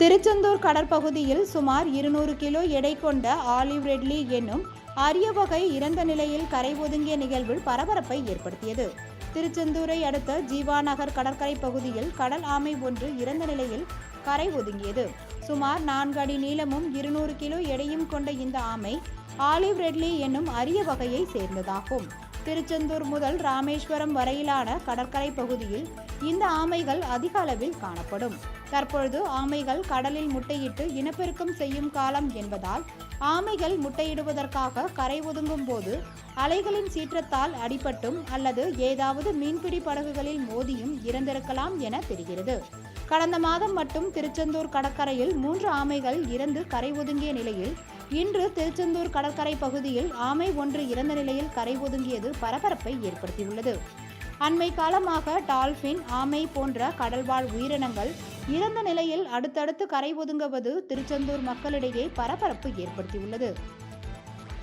திருச்செந்தூர் கடற்பகுதியில் சுமார் இருநூறு கிலோ எடை கொண்ட ஆலிவ் ரெட்லி என்னும் அரிய வகை இறந்த நிலையில் கரை ஒதுங்கிய நிகழ்வு பரபரப்பை ஏற்படுத்தியது. திருச்செந்தூரை அடுத்த ஜீவா நகர் கடற்கரை பகுதியில் கடல் ஆமை ஒன்று இறந்த நிலையில் கரை ஒதுங்கியது. சுமார் நான்கு அடி நீளமும் இருநூறு கிலோ எடையும் கொண்ட இந்த ஆமை ஆலிவ் ரெட்லி என்னும் அரிய வகையை சேர்ந்ததாகும். திருச்செந்தூர் முதல் ராமேஸ்வரம் வரையிலான கடற்கரை பகுதியில் இந்த ஆமைகள் அதிக அளவில் காணப்படும். தற்பொழுது ஆமைகள் கடலில் முட்டையிட்டு இனப்பெருக்கம் செய்யும் காலம் என்பதால் ஆமைகள் முட்டையிடுவதற்காக கரை ஒதுங்கும் போது அலைகளின் சீற்றத்தால் அடிபட்டும் அல்லது ஏதாவது மீன்பிடி படகுகளில் மோதியும் இறந்திருக்கலாம் என தெரிகிறது. கடந்த மாதம் மட்டும் திருச்செந்தூர் கடற்கரையில் மூன்று ஆமைகள் இறந்து கரை ஒதுங்கிய நிலையில் இன்று திருச்செந்தூர் கடற்கரை பகுதியில் ஆமை ஒன்று இறந்த நிலையில் கரை ஒதுங்கியது பரபரப்பை ஏற்படுத்தியுள்ளது. அண்மை காலமாக டால்ஃபின் ஆமை போன்ற கடல்வாழ் உயிரினங்கள் இறந்த நிலையில் அடுத்தடுத்து கரை ஒதுங்குவது திருச்செந்தூர் மக்களிடையே பரபரப்பு ஏற்படுத்தியுள்ளது.